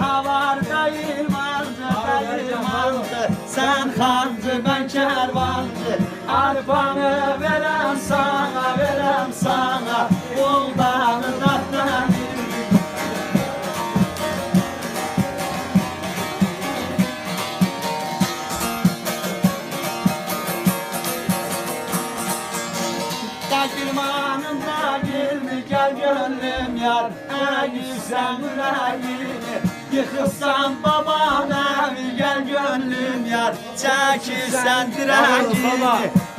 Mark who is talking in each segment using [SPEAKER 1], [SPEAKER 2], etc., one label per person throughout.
[SPEAKER 1] havar kayırmazdı, kayırmazdı. Sen hancı ben kervancı. Arpanı verem sana, verem sana. Buldanın attan Girmanın da girmi gel gönlüm yar Ey yüksel yüreğim Yıkılsan baban evi gel gönlüm yar. Çekilsen direğini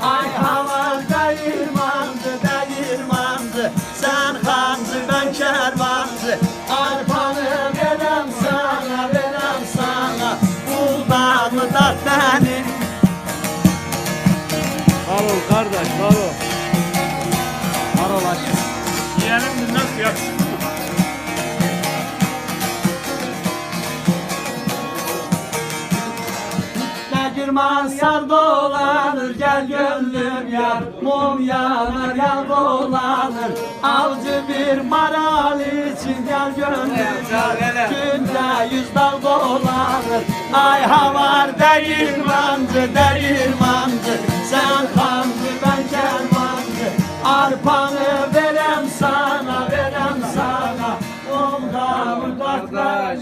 [SPEAKER 1] Ay hava değirmandı değirmandı. Sen hancı ben kervancı Arpanı verem sana verem sana. Buldanı da senin
[SPEAKER 2] Var ol kardeş var ol.
[SPEAKER 1] Aralar
[SPEAKER 2] Yeğenim nasıl yakışıklı?
[SPEAKER 1] Bir mahzar dolanır gel gönlüm yar. Mum yanar yar dolanır. Avcı bir maral için gel gönlüm yar. Günde yüz dal dolanır. Ay havar dermancı dermancı Sen kancı ben kermancı Arpanı verem sana verem sana. Onda mutlaklar